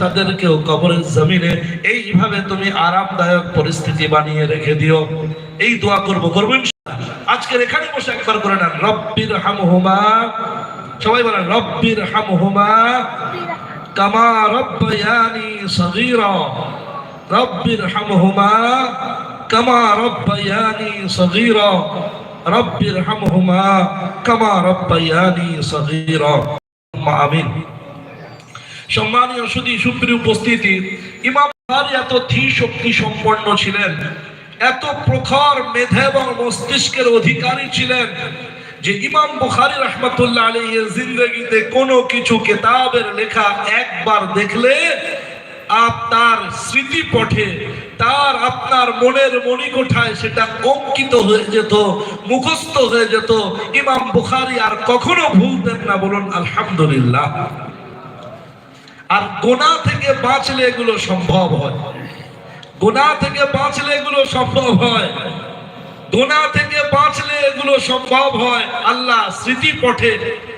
তাদেরকেও কবরের জমিনে এইভাবে তুমি আরামদায়ক পরিস্থিতি বানিয়ে রেখে দিও। এই দোয়া করব করবেন আজকের এখানে বসে একবার করে নেন। রব্বির হামহুমা, সবাই বলেন, রব্বির হামহুমা, কামা রব্বায়ানি সগীরা। রব্বির হামহুমা, কামা রব্বায়ানি সগীরা। রব্বির হামহুমা, কামা রব্বায়ানি সগীরা। আমিন। সম্মানীয় সুদী সুপ্রিয় উপস্থিতি, ইমাম বুখারী এত ধী শক্তি সম্পন্ন ছিলেন, এত প্রখর মেধা এবং মস্তিষ্কের অধিকারী ছিলেন যে ইমাম বুখারী রহমতুল্লাহ আলাইহির জিন্দগিতে কোনো কিছু কেতাবের লেখা একবার দেখলে আপ তার স্মৃতি পঠে, তার আপনার মনের মণিকোঠায় সেটা অঙ্কিত হয়ে যেত, মুখস্থ হয়ে যেত। ইমাম বুখারী আর কখনো ভুলতেন না, বলুন আলহামদুলিল্লাহ। আর গোনা থেকে বাঁচলে এগুলো সম্ভব হয়। গোনা থেকে বাঁচলে এগুলো সম্ভব হয়। গোনা থেকে বাঁচলে এগুলো সম্ভব হয়। আল্লাহ স্মৃতি পঠে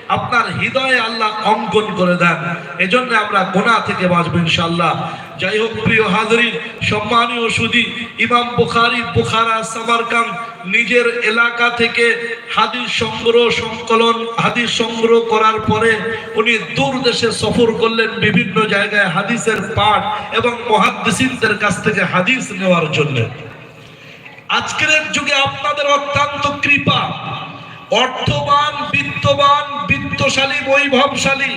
আপনার হৃদয়ে আল্লাহ অঙ্কন করে দেন। এজন্য আমরা গোনা থেকে বাঁচবো ইনশাল্লাহ যাই হোক, প্রিয় হাজরিন, সম্মানীয় সুদী ইমাম বুখারী, বুখারা, সামারকান্দ নিজের এলাকা থেকে হাদিস সংগ্রহ, সংকলন, হাদিস সংগ্রহ করার পরে উনি দূর দেশে সফর করলেন বিভিন্ন জায়গায় হাদিসের পাঠ এবং মহাদ্দিসিনদের কাছ থেকে হাদিস নেওয়ার জন্য। আজকের যুগে আপনাদের অত্যন্ত কৃপা। অর্থবান বিত্তবান, বিত্তশালী, বৈভবশালী,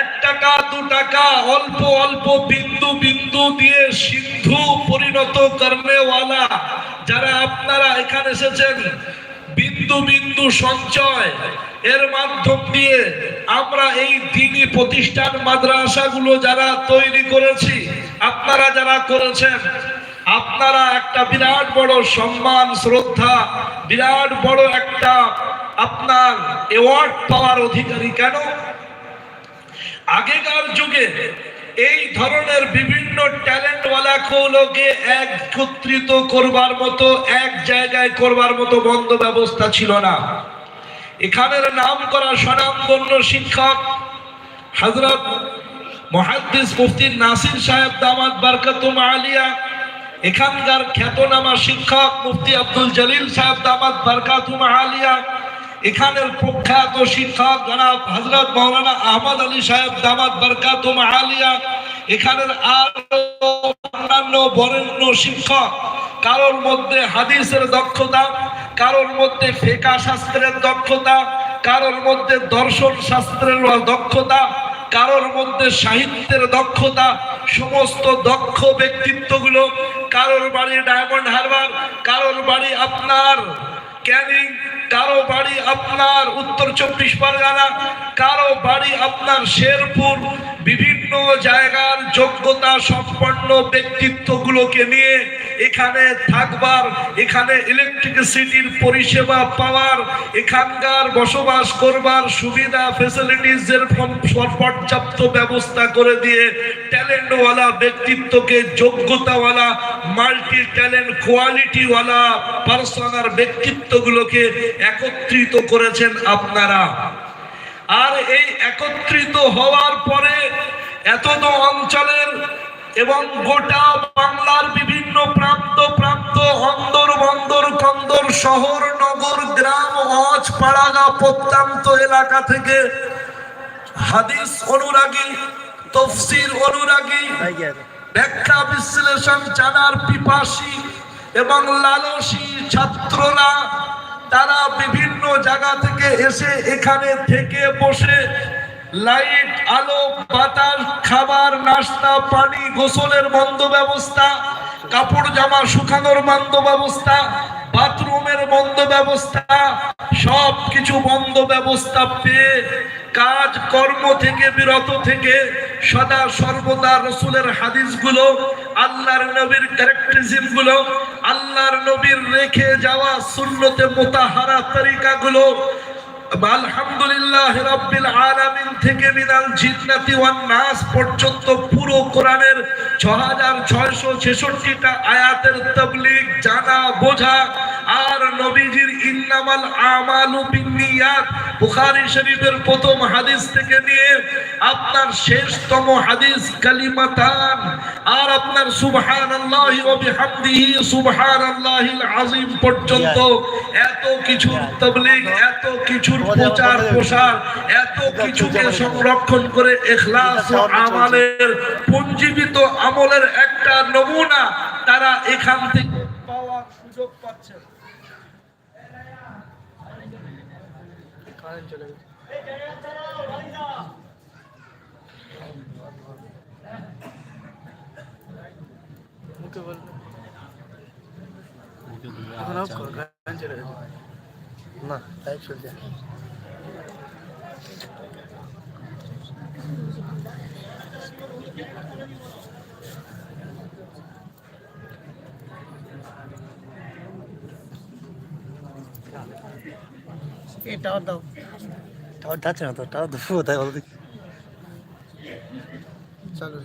এক টাকা, দু টাকা, অল্প অল্প, বিন্দু বিন্দু দিয়ে সিন্ধু পরিণত করনেওয়ালা যারা আপনারা এখানে এসেছেন, বিন্দু বিন্দু সঞ্চয় এর মাধ্যম দিয়ে আমরা এই দিনী প্রতিষ্ঠান মাদ্রাসাগুলো যারা তৈরি করেছি, আপনারা যারা করেছেন আপনারা একটা বিরাট বড় সম্মান, শ্রদ্ধা, বিরাট বড় একটা আপনার অ্যাওয়ার্ড পাওয়ার অধিকারী কেন? আগেকার যুগে এই ধরনের বিভিন্ন ট্যালেন্টওয়ালাগুলোকে একত্রিত করবার মতো, এক জায়গায় করবার মতো বন্ধ ব্যবস্থা ছিল না। এখানের নাম করা স্বনামধন্য শিক্ষক হজরত মহাদ্দিস মুফতি নাসির সাহেব দামাত বারকাতুম আলিয়া এখানকার খ্যাতনামা শিক্ষক মুফতি আব্দুল জলিল সাহেব দামাত বারকাতুম আলিয়া, এখানের প্রখ্যাত শিক্ষক জনাব হজরত মৌলানা আহমদ আলী সাহেব দামাত বারকাতুম আলিয়া, এখানের আরও অন্যান্য বরেণ্য শিক্ষক, কারোর মধ্যে হাদিসের দক্ষতা, কারোর মধ্যে ফেকা শাস্ত্রের দক্ষতা, কারোর মধ্যে দর্শন শাস্ত্রের দক্ষতা কারোর মধ্যে সাহিত্যের দক্ষতা, সমস্ত দক্ষ ব্যক্তিত্বগুলো কারোর বাড়ি ডায়মন্ড হারবার, কারোর বাড়ি আপনার ক্যানিং, কারও বাড়ি আপনার উত্তর চব্বিশ পরগনা, কারও বাড়ি আপনার শেরপুর, বিভিন্ন জায়গার যোগ্যতা সম্পন্ন ব্যক্তিত্বগুলোকে নিয়ে এখানে থাকবার, এখানে ইলেকট্রিসিটির পরিষেবা পাওয়ার, এখানকার বসবাস করবার সুবিধা ফেসিলিটিসের পর্যাপ্ত ব্যবস্থা করে দিয়ে ট্যালেন্টওয়ালা ব্যক্তিত্বকে, যোগ্যতাওয়ালা মাল্টি ট্যালেন্ট কোয়ালিটিওয়ালা পার্সোনার ব্যক্তিত্বগুলোকে একত্রিত করেছেন আপনারা। আর এই একত্রিত হওয়ার পরে এতদ অঞ্চলের এবং গোটা বাংলার বিভিন্ন প্রান্ত প্রান্ত অন্দর বন্দর কন্দর শহর, নগর, গ্রাম অজ পাড়াগা প্রত্যন্ত এলাকা থেকে হাদিস অনুরাগী, তফসির অনুরাগী, ব্যাখ্যা, বিশ্লেষণ, জানার পিপাসী এবং লালসী ছাত্ররা, তারা বিভিন্ন জায়গা থেকে এসে এখানে থেকে বসে লাইট, আলো, বাতাস, খাবার, নাস্তা, পানি, গোসলের বন্ধ ব্যবস্থা, কাপড় জামা শুকানোর বন্ধ ব্যবস্থা, বাথরুমের বন্ধ ব্যবস্থা সব কিছু বন্ধ ব্যবস্থা পেয়ে কাজ, কর্ম থেকে, বিরত থেকে সদা সর্বদা রসুলের হাদিসগুলো, আল্লাহর নবীর ক্যারেক্টারিজমগুলো আল্লাহর নবীর রেখে যাওয়া সুন্নতে মোতাহারা তরিকাগুলো আলহামদুলিল্লাহ রাব্বিল আলামিন থেকে মিনাল জিন্নাতি ওয়ান নাস পর্যন্ত পুরো কোরআনের 6666টা আয়াতের তাবলীগ জানা বোঝা। আর নবীজির ইন্নামাল আমালু বুখারী শরীফের প্রথম হাদিস থেকে নিয়ে আপনার শেষতম হাদিস কালিমাতান। আর আপনার সুবহানাল্লাহি ওয়া বিহামদিহি সুবহানাল্লাহিল আযীম পর্যন্ত এত কিছুর তাবলীগ এত কিছুর প্রচার প্রসার এত কিছুকে সংরক্ষণ করে ইখলাস ও আমালের পুঞ্জীবিত আমলের একটা নমুনা তারা এখান থেকে পাওয়ার সুযোগ পাচ্ছে। মুখে বলবে না লাইভ চলছে। এই টাওয়ার দাও। টাওয়ার যাচ্ছে না তো টাওয়ার দুপুর কোথায় বলো দেখি। চালু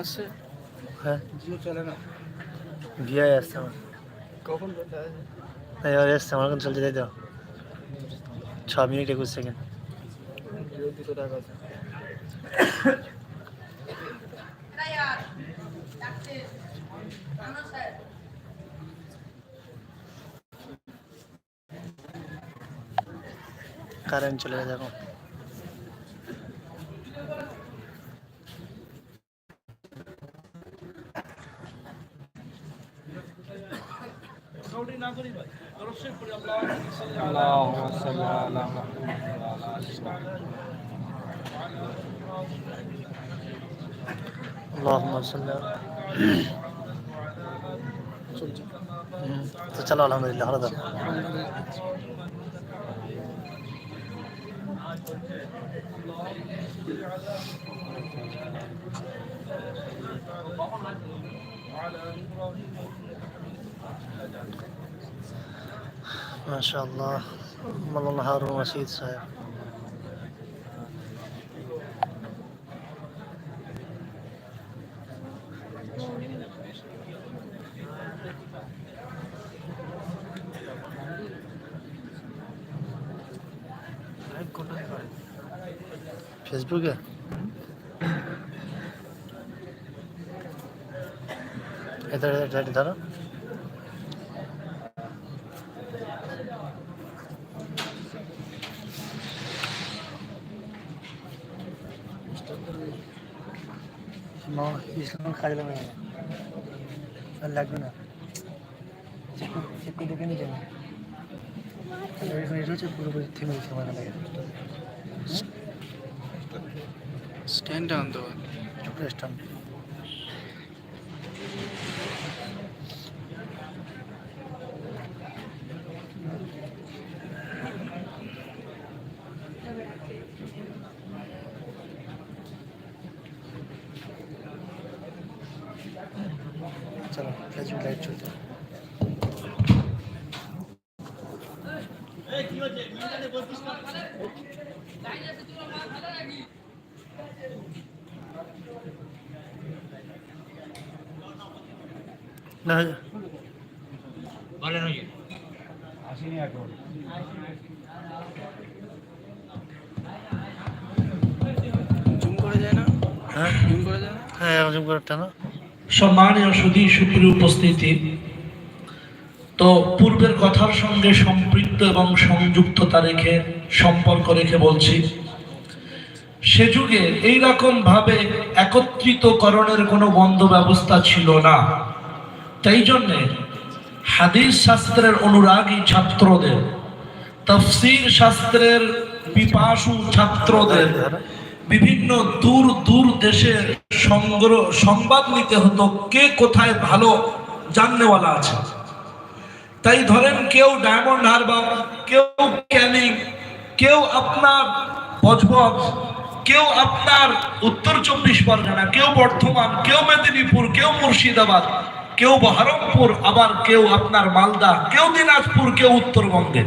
আসছে হ্যাঁ জিও চলে না ভিআই আসছে আমার কখন তাই এবার এসছে আমার এখন চলছে তাই তো ছ মিনিট একুশ সেকেন্ড দুশো টাকা কারেন্ট চলে গেছে এখন اللهم صل তো চলো আলহামদুলিল্লাহ ভালো থাকো ما شاء الله مولانا هارون رشيد صاحب ফেসবুকে? লাগবে না। থেমে গেছে আমার লাগে স্ট্যান্ড ডাউন তো প্রেসটাম চলো ফেসবুক লাইভ চলছে না আসেনি এখন জুম করা যায় না হ্যাঁ জুম করা যায় না। হ্যাঁ। করে টানো সম্মানীয় সুধী সুপ্রিয় উপস্থিতি তো পূর্বের কথার সঙ্গে সম্পৃক্ত এবং সংযুক্ততা রেখে সম্পর্ক রেখে বলছি সে যুগে এইরকম ভাবে একত্রিতকরণের কোনো বন্ধ ব্যবস্থা ছিল না। তাই জন্যে হাদিস শাস্ত্রের অনুরাগী ছাত্রদের, তফসির শাস্ত্রের পিপাসু ছাত্রদের, বিভিন্ন দূর দূর দেশের সংগ্রহ সংবাদ নিতে হতো কে কোথায় ভালো জাননেওয়ালা আছে। তাই ধরেন কেউ ডায়মন্ড হারবার, কেউ ক্যানিং, কেউ আপনার বজবজ কেউ আপনার উত্তর চব্বিশ পরগনা, কেউ বর্ধমান, কেউ মেদিনীপুর, কেউ মুর্শিদাবাদ কেউ বহরমপুর, আবার কেউ আপনার মালদা, কেউ দিনাজপুর, কেউ উত্তরবঙ্গে।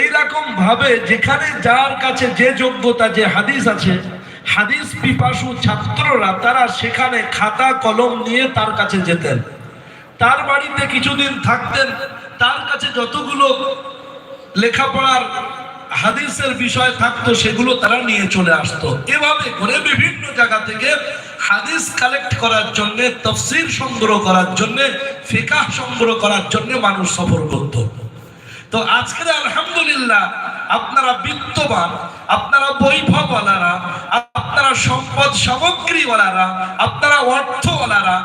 এইরকম ভাবে যেখানে যার কাছে যে যোগ্যতা, যে হাদিস আছে, হাদিস পিপাসু ছাত্ররা, তারা সেখানে খাতা, কলম নিয়ে তার কাছে যেতেন। তার বাড়িতে কিছুদিন থাকতেন, তার কাছে যতগুলো লেখাপড়ার হাদিসের বিষয় থাকতো, সেগুলো তারা নিয়ে চলে আসতো। এভাবে করে বিভিন্ন জায়গা থেকে হাদিস কালেক্ট করার জন্য তফসির সংগ্রহ করার জন্য, ফিকাহ সংগ্রহ করার জন্য মানুষ সফর করত। তো আজকের আলহামদুলিল্লাহ, আপনারা বিত্তবান, আপনারা বৈভবওয়ালারা, আপনারা সম্পদ সামগ্রীওয়ালারা, আপনারা অর্থওয়ালারা,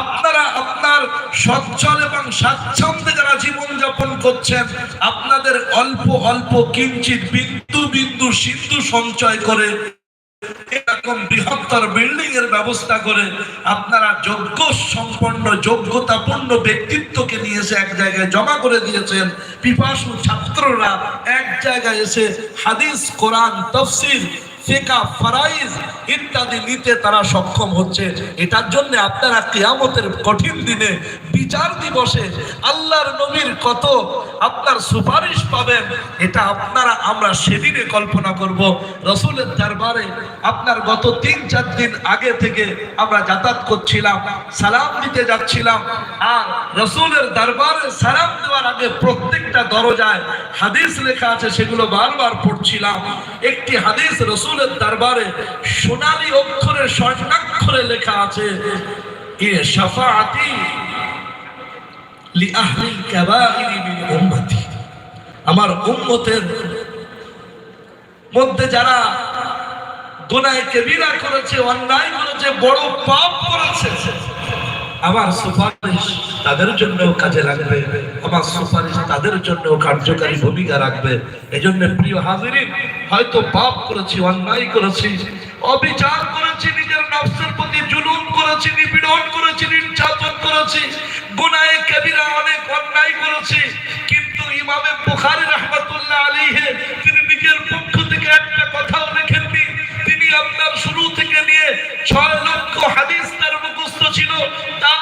আপনারা আপনার সচ্ছল এবং স্বাচ্ছন্দ্যে যারা জীবনযাপন করছেন, আপনাদের অল্প অল্প কিঞ্চিত বিন্দু বিন্দু সিন্ধু সঞ্চয় করে এরকম বৃহত্তর বিল্ডিং এর ব্যবস্থা করে আপনারা যোগ্য সম্পন্ন, যোগ্যতাপূর্ণ ব্যক্তিত্বকে নিয়ে এসে এক জায়গায় জমা করে দিয়েছেন। পিপাসু ছাত্ররা এক জায়গায় এসে হাদিস, কোরআন, তফসির ফারাইজ ইত্যাদি নিতে তারা সক্ষম হচ্ছে। এটার জন্য আপনারা কিয়ামতের কঠিন দিনে বিচার দিবসে আল্লাহর নবীর কত আপনার সুপারিশ পাবেন, এটা আপনারা, আমরা সেদিনে কল্পনা করব। রসুলের দরবারে আপনার গত তিন, চার দিন আগে থেকে আমরা যাতায়াত করছিলাম, সালাম দিতে যাচ্ছিলাম, আর রসুলের দরবারে সালাম দেওয়ার আগে প্রত্যেকটা দরজায় হাদিস লেখা আছে, সেগুলো বারবার পড়ছিলাম। একটি হাদিস রসুলের দরবারে সোনালী অক্ষরে স্বর্ণাক্ষরে লেখা আছে এ উম্মতি? আমার উম্মতের মধ্যে যারা গোনায় কেবিরা করেছে অন্যায় করেছে বড় পাপ করেছে, আমার সুপারিশ তাদের জন্য কাজে লাগবে। আমার সুপারিশ তাদের জন্য কার্যকারী ভূমিকা রাখবে। এজন্য প্রিয় হাজিরিন, হয়তো পাপ করেছি, অন্যায় করেছি, অবিচার করেছি, নিজের নফসের প্রতি জুলুম করেছি, নিপীড়ন করেছি, নির্যাতন করেছি, গুনায়ে কবিরা অনেক অন্যায় করেছি, কিন্তু ইমামে বুখারী রহমাতুল্লাহ আলাইহি তিনি নিজের পক্ষ থেকে একটা কথাও লেখেননি। তিনি আপনার শুরু থেকে নিয়ে ছয় লক্ষ হাদিস তার মুখস্থ ছিল, তার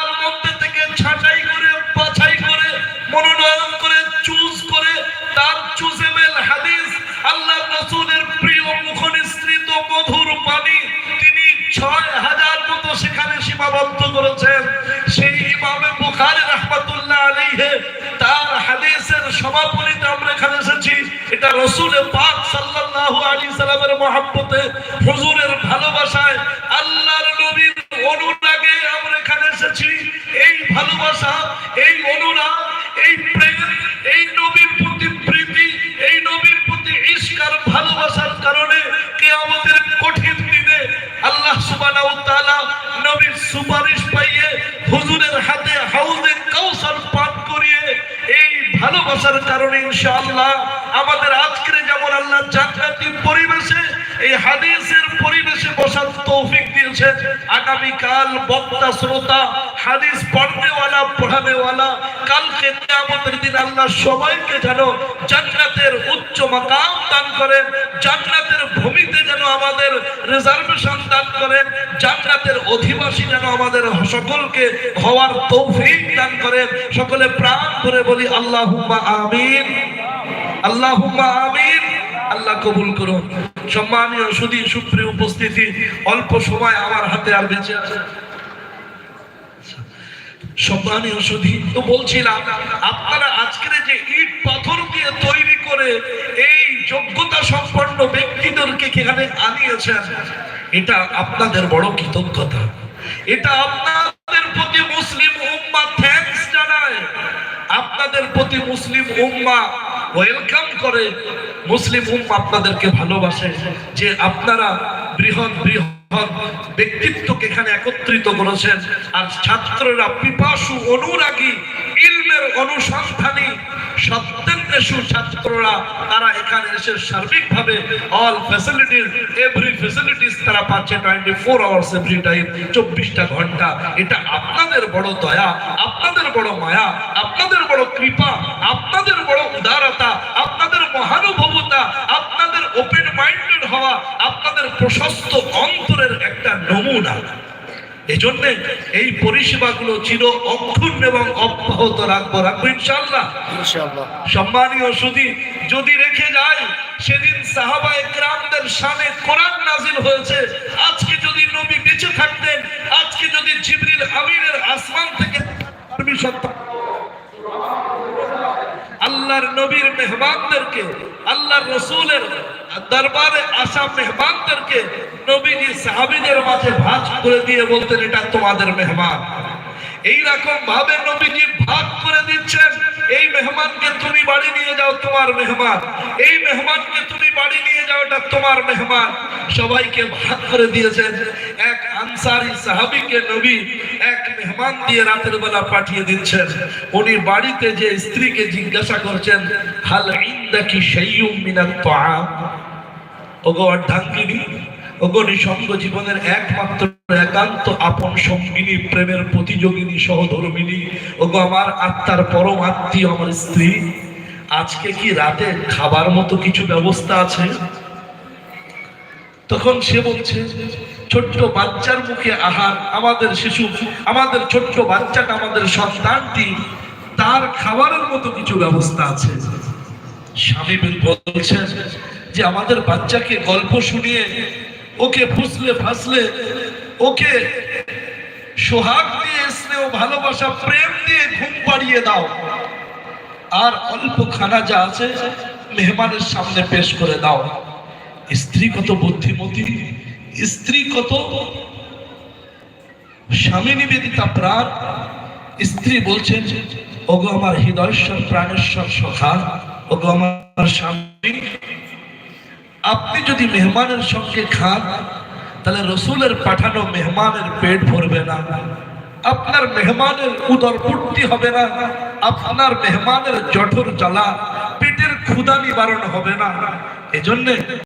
সেই ইমামে বুখারী রহমাতুল্লাহ আলাইহি, তার হাদিসের সমাপনীতে আমরা এখানে এসেছি। এটা রসুল পাক সাল্লাল্লাহু আলাইহি সাল্লামের মহব্বতে হুজুরের ভালোবাসার কারণে ইনশাআল্লাহ আমাদের তৌফিক দিয়েছেন আগামী কাল বক্তা, শ্রোতা, হাদিস পড়নেওয়ালা, পড়ানেওয়ালা, কালকে কিয়ামতের দিন আল্লাহ সবাইকে যেন জান্নাতের উচ্চ মাকাম দান করেন জান্নাতের ভূমিতে যেন আমাদের রিজার্ভেশন দান করেন জান্নাতের অধিবাসী যেন আমাদের সকলকে হওয়ার তৌফিক দান করেন সকলে প্রাণ ধরে বলি, আল্লাহুম্মা আমিন। আল্লাহুম্মা আমিন। আল্লাহ কবুল করুন। সম্মানীয় সুদী সুপ্রিয় উপস্থিতি, অল্প সময় আমার হাতে আর বেঁচে আছে। সম্মানীয় সুধী, তো বলছিলাম, আপনারা আজকের যে ইট পাথর দিয়ে তৈরি করে এই যোগ্যতা সম্পন্ন ব্যক্তিদেরকে এখানে আনিয়েছেন, এটা আপনাদের বড় কৃতজ্ঞতা। এটা আপনাদের প্রতি মুসলিম উম্মা জানায়। আপনাদের প্রতি মুসলিম উম্মা ওয়েলকাম করে। মুসলিম উম্মা আপনাদেরকে ভালোবাসে যে আপনারা বৃহৎ বৃহৎ ব্যক্তিত্বকে এখানে একত্রিত করেছেন। আর ছাত্ররা পিপাসু, অনুরাগী, ইলমের অনুসন্ধানী সত্যেন্দ্রেশু ছাত্ররা, তারা এখানে এসে সার্বিকভাবে অল ফ্যাসিলিটিস এভরি ফ্যাসিলিটিস তারা পাচ্ছে twenty four hours every time চব্বিশটা ঘণ্টা। এটা আপনাদের বড় দয়া, আপনাদের বড় মায়া, আপনাদের বড় কৃপা, আপনাদের বড় উদারতা, আপনাদের মহানুভবতা আপনাদের ওপেন মাইন্ডেড হওয়া আপনাদের প্রশস্ত অন্তরের একটা নমুনা। এজন্য এই পরিষেবাগুলো চির অক্ষুণ্ণ এবং অব্যাহত রাখব রাখব ইনশাল্লাহ সম্মানীয় সুদী যদি রেখে যায় সেদিন সাহাবা একরামদের সামনে কোরআন নাজিল হয়েছে। আজকে যদি নবী বেঁচে থাকতেন আজকে যদি জিবরিল আমিনের আসমান থেকে পারমিশন আল্লাহর নবীর মেহমানদেরকে, আল্লাহর রসুলের দরবারে আসা মেহমানদেরকে নবীজি সাহাবিদের মাঝে ভাগ করে দিয়ে বলতেন, এটা তোমাদের মেহমান। এইরকম ভাবে নবীজি ভাগ করে দিচ্ছেন, এই মেহমানকে তুমি বাড়ি নিয়ে যাও, তোমার মেহমান। এই মেহমানকে তুমি বাড়ি নিয়ে যাও, এটা তোমার মেহমান। সবাইকে ভাগ করে দিয়েছেন। এক আনসারি সাহাবিকে নবী, এক মেহমান দিয়ে রাতের বেলা পাঠিয়ে দিচ্ছেন। উনি বাড়িতে যে স্ত্রীকে জিজ্ঞাসা করছেন, হাল ইন্দাকি শাইয়ুম মিনাত তাআম? ওগো অর্ধাঙ্গিনী, ওগো নিঃসঙ্গ জীবনের একমাত্র একান্ত আপন সঙ্গিনী, প্রেমের প্রতিযোগিনী, সহধর্মিনী, ওগো আমার আত্মার পরম আত্মীয়, আমার স্ত্রী। আজকে কি রাতে খাবার মতো কিছু ব্যবস্থা আছে? তখন সে বলছে ছোট্ট বাচ্চার মুখে আহার, আমাদের শিশু, আমাদের ছোট্ট বাচ্চাটা আমাদের সন্তানটি, তার খাবারের মতো কিছু ব্যবস্থা আছে। স্বামী বলছেন যে, আমাদের বাচ্চাকে গল্প শুনিয়ে, ওকে ফুসলে ফাসলে, ওকে সোহাগ দিয়ে, স্নেহ, ভালোবাসা, প্রেম দিয়ে ঘুম পাড়িয়ে দাও। আর অল্প খানা যা আছে, মেহমানের সামনে পেশ করে দাও। স্ত্রী কত বুদ্ধিমতী স্ত্রী কত? স্বামী নিবেদিতা প্রাণ। স্ত্রী বলছেন, ওগো আমার হৃদয়েশ্বর প্রাণেশ্বর সখা, ওগো আমার স্বামী, আপনি যদি মেহমানের সঙ্গে খান, তাহলে রসুলের পাঠানো মেহমানের পেট ভরবে না। আপনার মেহমানের উদর পূর্তি হবে না। আপনার মেহমানের জঠর জ্বালা, পেটের ক্ষুদা নিবারণ হবে না। এজন্য